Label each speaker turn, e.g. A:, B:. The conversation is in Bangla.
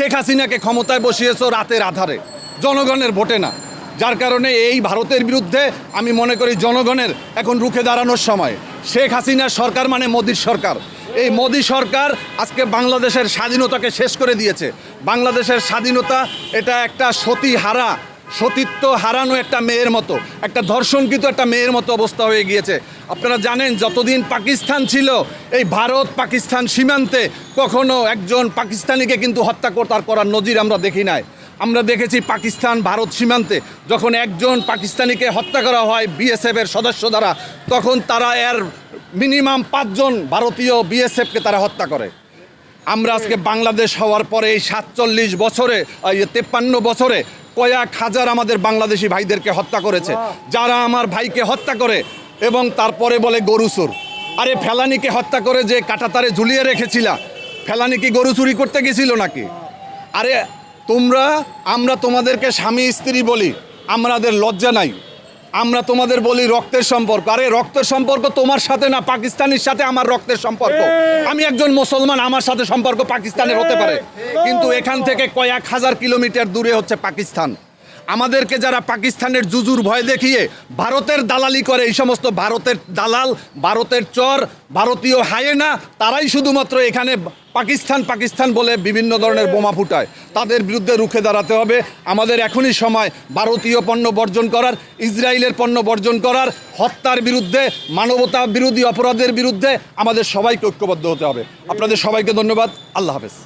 A: শেখ হাসিনাকে ক্ষমতায় বসিয়েছ রাতের আধারে। জনগণের ভোটে না। যার কারণে এই ভারতের বিরুদ্ধে আমি মনে করি জনগণের এখন রুখে দাঁড়ানোর সময়। শেখ হাসিনার সরকার মানে মোদির সরকার। এই মোদী সরকার আজকে বাংলাদেশের স্বাধীনতাকে শেষ করে দিয়েছে। বাংলাদেশের স্বাধীনতা এটা একটা সতী হারা সতীত্ব হারানো একটা মেয়ের মতো, একটা ধর্ষণকৃত একটা মেয়ের মতো অবস্থা হয়ে গিয়েছে। আপনারা জানেন, যতদিন পাকিস্তান ছিল, এই ভারত পাকিস্তান সীমান্তে কখনো একজন পাকিস্তানিকে কিন্তু হত্যা করতার করার নজির আমরা দেখি নাই। আমরা দেখেছি পাকিস্তান, ভারত সীমান্তে যখন একজন পাকিস্তানিকে হত্যা করা হয় বিএসএফের সদস্য দ্বারা, তখন তারা এর মিনিমাম পাঁচজন ভারতীয় বিএসএফকে তারা হত্যা করে। আমরা আজকে বাংলাদেশ হওয়ার পরে এই সাতচল্লিশ বছরে তেপ্পান্ন বছরে কয়েক হাজার আমাদের বাংলাদেশি ভাইদেরকে হত্যা করেছে। যারা আমার ভাইকে হত্যা করে এবং তারপরে বলে গরু চোর। আরে ফেলানিকে হত্যা করে যে কাটাতারে ঝুলিয়ে রেখেছিলা ফেলানি কি গরু চুরি করতে গেছিল নাকি? আরে তোমরা আমরা তোমাদেরকে স্বামী স্ত্রী বলি আমাদের লজ্জা নাই। আমরা তোমাদের বলি রক্তের সম্পর্ক। আরে রক্তের সম্পর্ক তোমার সাথে না পাকিস্তানের সাথে আমার রক্তের সম্পর্ক। আমি একজন মুসলমান আমার সাথে সম্পর্ক পাকিস্তানের হতে পারে। কিন্তু এখান থেকে কয়েক হাজার কিলোমিটার দূরে হচ্ছে পাকিস্তান। আমাদেরকে যারা পাকিস্তানের জুজুর ভয় দেখিয়ে ভারতের দালালি করে, এই সমস্ত ভারতের দালাল, ভারতের চর, ভারতীয় হায়েনা, তারাই শুধুমাত্র এখানে পাকিস্তান পাকিস্তান বলে বিভিন্ন ধরনের বোমা ফুটায়। তাদের বিরুদ্ধে রুখে দাঁড়াতে হবে। আমাদের এখনই সময় ভারতীয় পণ্য বর্জন করার, ইসরায়েলের পণ্য বর্জন করার, হত্যার বিরুদ্ধে, মানবতা বিরোধী অপরাধের বিরুদ্ধে আমাদের সবাইকে ঐক্যবদ্ধ হতে হবে। আপনাদের সবাইকে ধন্যবাদ। আল্লাহ হাফেজ।